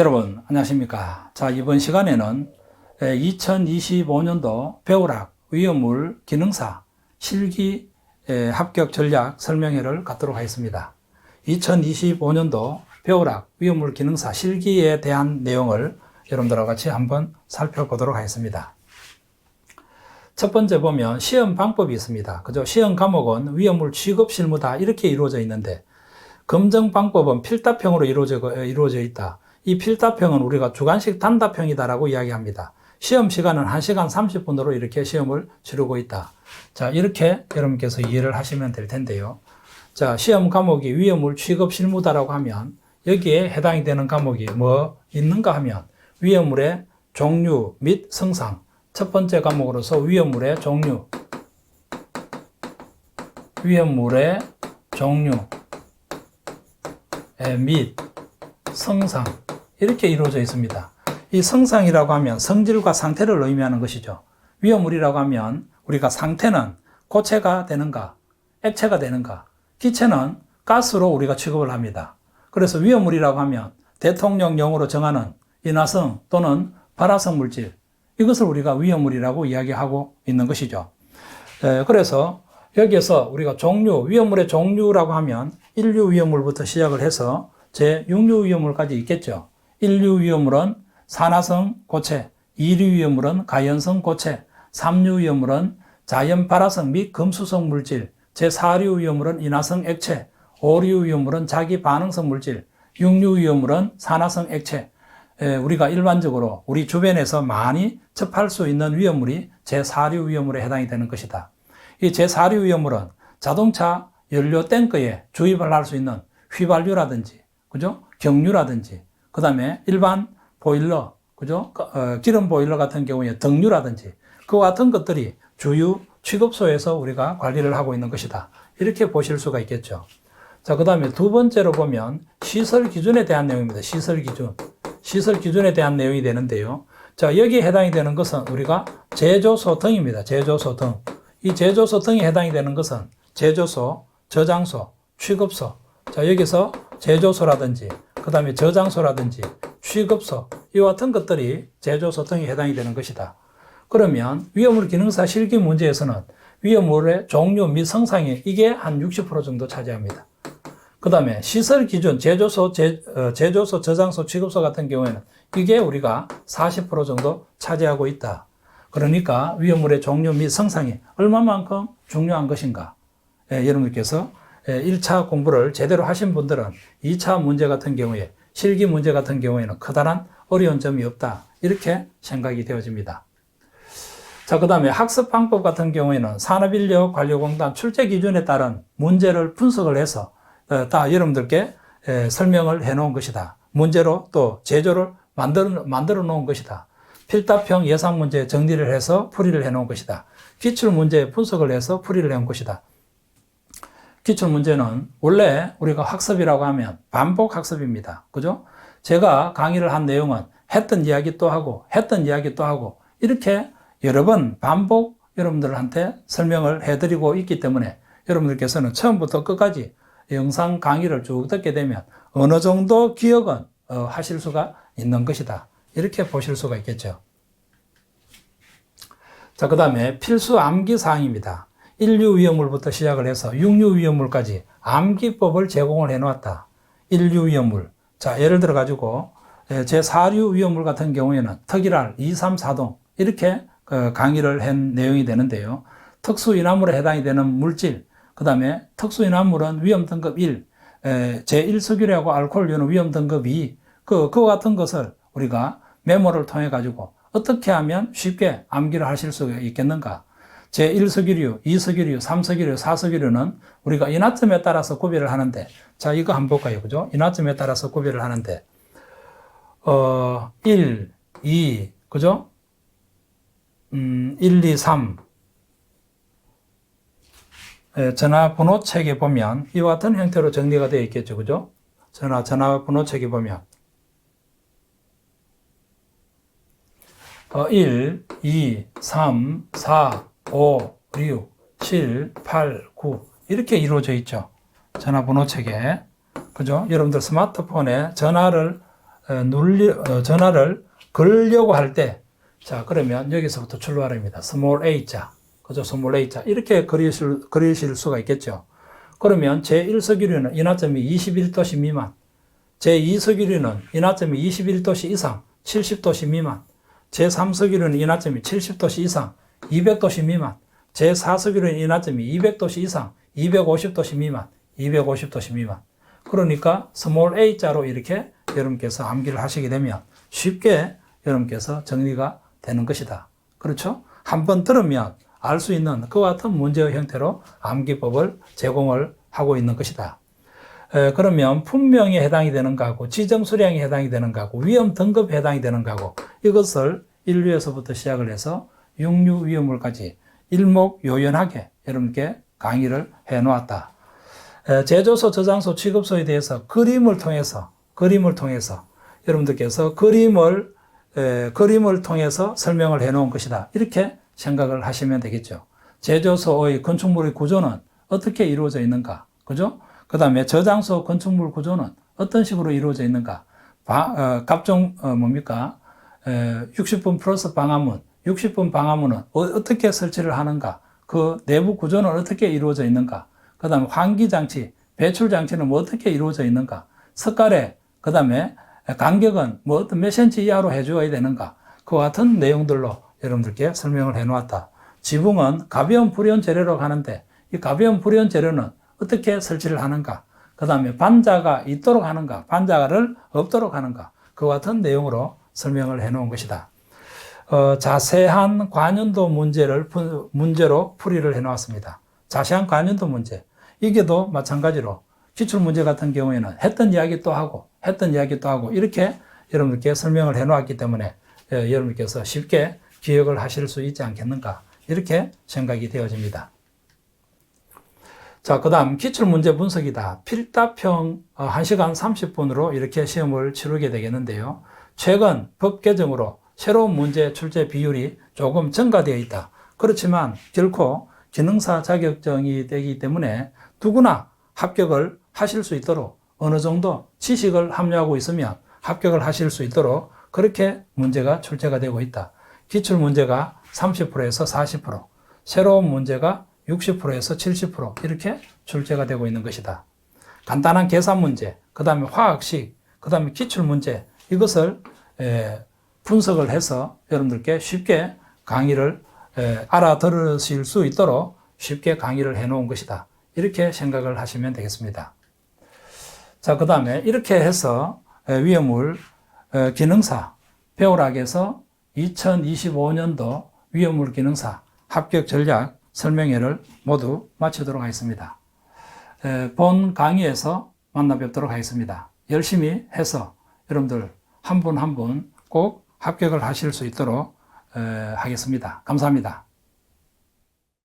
여러분, 안녕하십니까. 자, 이번 시간에는 2025년도 배우락 위험물 기능사 실기 에, 합격 전략 설명회를 갖도록 하겠습니다. 2025년도 배우락 위험물 기능사 실기에 대한 내용을 여러분들과 같이 한번 살펴보도록 하겠습니다. 첫 번째 보면 시험 방법이 있습니다. 그죠? 시험 과목은 위험물 취급 실무다 이렇게 이루어져 있는데 검정 방법은 필답형으로 이루어져, 이루어져 있다. 이 필답형은 우리가 주관식 단답형이다라고 이야기합니다. 시험 시간은 1시간 30분으로 이렇게 시험을 치르고 있다. 자, 이렇게 여러분께서 이해를 하시면 될 텐데요. 자, 시험 과목이 위험물 취급 실무다라고 하면 여기에 해당이 되는 과목이 뭐 있는가 하면 위험물의 종류 및 성상. 첫 번째 과목으로서 위험물의 종류. 위험물의 종류 및 성상. 이렇게 이루어져 있습니다. 이 성상이라고 하면 성질과 상태를 의미하는 것이죠. 위험물이라고 하면 우리가 상태는 고체가 되는가, 액체가 되는가, 기체는 가스로 우리가 취급을 합니다. 그래서 위험물이라고 하면 대통령령으로 정하는 인화성 또는 발화성 물질, 이것을 우리가 위험물이라고 이야기하고 있는 것이죠. 그래서 여기에서 우리가 종류, 위험물의 종류라고 하면 인류 위험물부터 시작을 해서 제 6류 위험물까지 있겠죠. 인류 위험물은 산화성 고체, 2류 위험물은 가연성 고체, 3류 위험물은 자연 발화성 및 금수성 물질, 제4류 위험물은 인화성 액체, 5류 위험물은 자기 반응성 물질, 6류 위험물은 산화성 액체. 우리가 일반적으로 우리 주변에서 많이 접할 수 있는 위험물이 제4류 위험물에 해당이 되는 것이다. 이 제4류 위험물은 자동차 연료 탱크에 주입을 할 수 있는 휘발유라든지, 그죠? 경유라든지, 그 다음에 일반 보일러, 그죠? 어, 기름 보일러 같은 경우에 등유라든지, 그와 같은 것들이 주유 취급소에서 우리가 관리를 하고 있는 것이다. 이렇게 보실 수가 있겠죠. 자, 그 다음에 두 번째로 보면 시설 기준에 대한 내용입니다. 시설 기준. 시설 기준에 대한 내용이 되는데요. 자, 여기에 해당이 되는 것은 우리가 제조소 등입니다. 제조소 등. 이 제조소 등에 해당이 되는 것은 제조소, 저장소, 취급소. 자, 여기서 제조소라든지, 그 다음에 저장소라든지, 취급소, 이와 같은 것들이 제조소 등에 해당이 되는 것이다. 그러면 위험물 기능사 실기 문제에서는 위험물의 종류 및 성상이 이게 한 60% 정도 차지합니다. 그 다음에 시설 기준, 제조소, 제, 어, 제조소, 저장소, 취급소 같은 경우에는 이게 우리가 40% 정도 차지하고 있다. 그러니까 위험물의 종류 및 성상이 얼마만큼 중요한 것인가. 예, 여러분께서 예, 1차 공부를 제대로 하신 분들은 2차 문제 같은 경우에 실기 문제 같은 경우에는 커다란 어려운 점이 없다. 이렇게 생각이 되어집니다. 자, 그 다음에 학습 방법 같은 경우에는 산업인력관리공단 출제 기준에 따른 문제를 분석을 해서 어, 다 여러분들께 설명을 해 놓은 것이다. 문제로 또 제조를 만들어, 만들어 놓은 것이다. 필답형 예상 문제 정리를 해서 풀이를 해 놓은 것이다. 기출 문제 분석을 해서 풀이를 해 놓은 것이다. 기출 문제는 원래 우리가 학습이라고 하면 반복 학습입니다. 그죠? 제가 강의를 한 내용은 했던 이야기 또 하고 했던 이야기 또 하고 이렇게 여러 번 반복 여러분들한테 설명을 해드리고 있기 때문에 여러분들께서는 처음부터 끝까지 영상 강의를 쭉 듣게 되면 어느 정도 기억은 어, 하실 수가 있는 것이다. 이렇게 보실 수가 있겠죠. 자, 그 다음에 필수 암기 사항입니다. 1류 위험물부터 시작을 해서 6류 위험물까지 암기법을 제공을 해 놓았다. 1류 위험물. 자, 예를 들어 가지고 제 4류 위험물 같은 경우에는 특이랄 2, 3, 4동 이렇게 그 강의를 한 내용이 되는데요. 특수 인화물에 해당이 되는 물질, 그 다음에 특수 인화물은 위험 등급 1, 제1석유류하고 알코올류는 위험 등급 2, 그, 그와 같은 것을 우리가 메모를 통해 가지고 어떻게 하면 쉽게 암기를 하실 수 있겠는가? 제1석유류, 2석유류, 3석유류, 4석유류는 우리가 인화점에 따라서 구별을 하는데, 자, 이거 한번 볼까요? 그죠? 인화점에 따라서 구별을 하는데, 어, 1, 2, 그죠? 음, 1, 2, 3. 예, 전화번호 책에 보면 이와 같은 형태로 정리가 되어 있겠죠. 그죠? 전화, 전화번호 책에 보면. 어, 1, 2, 3, 4, 5, 6, 7, 8, 9. 이렇게 이루어져 있죠. 전화번호 책에. 그죠? 여러분들 스마트폰에 전화를 어, 눌리, 어, 전화를 걸려고 할 때, 자, 그러면 여기서부터 출발합니다. small a자, 그죠? small a자. 이렇게 그리실, 그리실 수가 있겠죠. 그러면 제1석유류는 인하점이 21도씨 미만, 제2석유류는 인하점이 21도씨 이상, 70도씨 미만, 제3석유류는 인하점이 70도씨 이상, 200도씨 미만, 제4석유류는 인하점이 200도씨 이상, 250도씨 미만, 250도씨 미만. 그러니까 스몰 a자로 이렇게 여러분께서 암기를 하시게 되면 쉽게 여러분께서 정리가 되는 것이다. 그렇죠? 한번 들으면 알 수 있는 그와 같은 문제의 형태로 암기법을 제공을 하고 있는 것이다. 에, 그러면 품명에 해당이 되는 거하고 지정 수량에 해당이 되는 거하고 위험 등급에 해당이 되는 거하고 이것을 인류에서부터 시작을 해서 육류 위험물까지 일목요연하게 여러분께 강의를 해 놓았다. 에, 제조소, 저장소, 취급소에 대해서 그림을 통해서 그림을 통해서 여러분들께서 그림을 에, 그림을 통해서 설명을 해 놓은 것이다. 이렇게 생각을 하시면 되겠죠. 제조소의 건축물의 구조는 어떻게 이루어져 있는가? 그죠? 그 다음에 저장소 건축물 구조는 어떤 식으로 이루어져 있는가? 바, 어, 갑종, 어, 뭡니까? 에, 60분 플러스 방화문, 60분 방화문은 어, 떻게 설치를 하는가? 그 내부 구조는 어떻게 이루어져 있는가? 그 다음에 환기장치, 배출장치는 뭐 어떻게 이루어져 있는가? 석가래, 그 다음에 간격은 뭐 어떤 몇 센치 이하로 해줘야 되는가? 그와 같은 내용들로 여러분들께 설명을 해 놓았다. 지붕은 가벼운 불연 재료로 하는데 이 가벼운 불연 재료는 어떻게 설치를 하는가? 그 다음에 반자가 있도록 하는가? 반자를 없도록 하는가? 그와 같은 내용으로 설명을 해 놓은 것이다. 어, 자세한 관연도 문제를 푸- 문제로 풀이를 해 놓았습니다. 자세한 관연도 문제. 이게도 마찬가지로 기출 문제 같은 경우에는 했던 이야기 또 하고 했던 이야기 또 하고 이렇게 여러분들께 설명을 해 놓았기 때문에 예, 여러분께서 쉽게 기억을 하실 수 있지 않겠는가 이렇게 생각이 되어집니다. 자, 그 다음 기출문제 분석이다. 필답형 어, 1시간 30분으로 이렇게 시험을 치르게 되겠는데요. 최근 법 개정으로 새로운 문제 출제 비율이 조금 증가되어 있다. 그렇지만 결코 기능사 자격증이 되기 때문에 누구나 합격을 하실 수 있도록 어느 정도 지식을 함유하고 있으면 합격을 하실 수 있도록 그렇게 문제가 출제가 되고 있다. 기출 문제가 30%에서 40%, 새로운 문제가 60%에서 70% 이렇게 출제가 되고 있는 것이다. 간단한 계산 문제, 그 다음에 화학식, 그 다음에 기출 문제 이것을 에, 분석을 해서 여러분들께 쉽게 강의를 에, 알아들으실 수 있도록 쉽게 강의를 해 놓은 것이다. 이렇게 생각을 하시면 되겠습니다. 자, 그 다음에 이렇게 해서 에, 위험물 에, 기능사 배우락에서 2025년도 위험물 기능사 합격 전략 설명회를 모두 마치도록 하겠습니다. 에, 본 강의에서 만나 뵙도록 하겠습니다. 열심히 해서 여러분들 한 분 한 분 꼭 합격을 하실 수 있도록 에, 하겠습니다. 감사합니다.